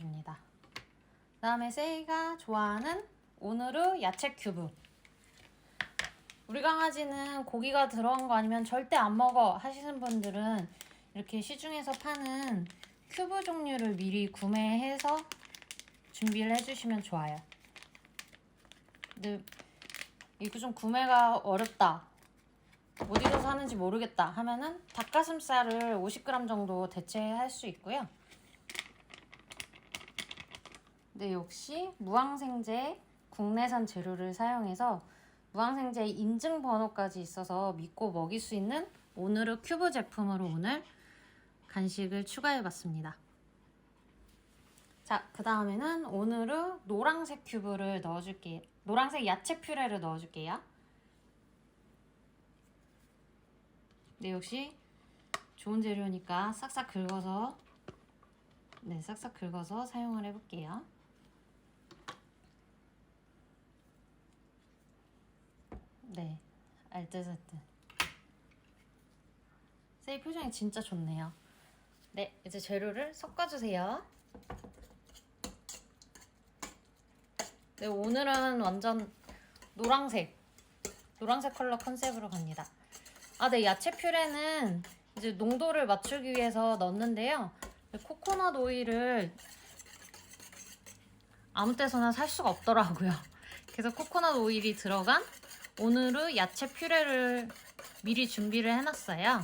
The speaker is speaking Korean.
넣어줍니다. 그 다음에 세이가 좋아하는 오누르 야채 큐브. 우리 강아지는 고기가 들어간 거 아니면 절대 안 먹어 하시는 분들은 이렇게 시중에서 파는 큐브 종류를 미리 구매해서 준비를 해주시면 좋아요. 근데 이거 좀 구매가 어렵다. 어디서 사는지 모르겠다 하면은 닭가슴살을 50g 정도 대체할 수 있고요. 네, 역시 무항생제 국내산 재료를 사용해서 무항생제 인증 번호까지 있어서 믿고 먹일 수 있는 오늘의 큐브 제품으로 오늘 간식을 추가해 봤습니다. 자, 그 다음에는 오늘의 노란색 큐브를 넣어줄게요. 노란색 야채 퓨레를 넣어줄게요. 네, 역시 좋은 재료니까 싹싹 긁어서 네, 싹싹 긁어서 사용을 해볼게요. 네, 알뜰살뜰. 세이 표정이 진짜 좋네요. 네, 이제 재료를 섞어주세요. 네, 오늘은 완전 노란색, 노란색 컬러 컨셉으로 갑니다. 아, 네, 야채 퓨레는 이제 농도를 맞추기 위해서 넣는데요. 코코넛 오일을 아무 때서나 살 수가 없더라고요. 그래서 코코넛 오일이 들어간 오늘의 야채 퓨레를 미리 준비를 해놨어요.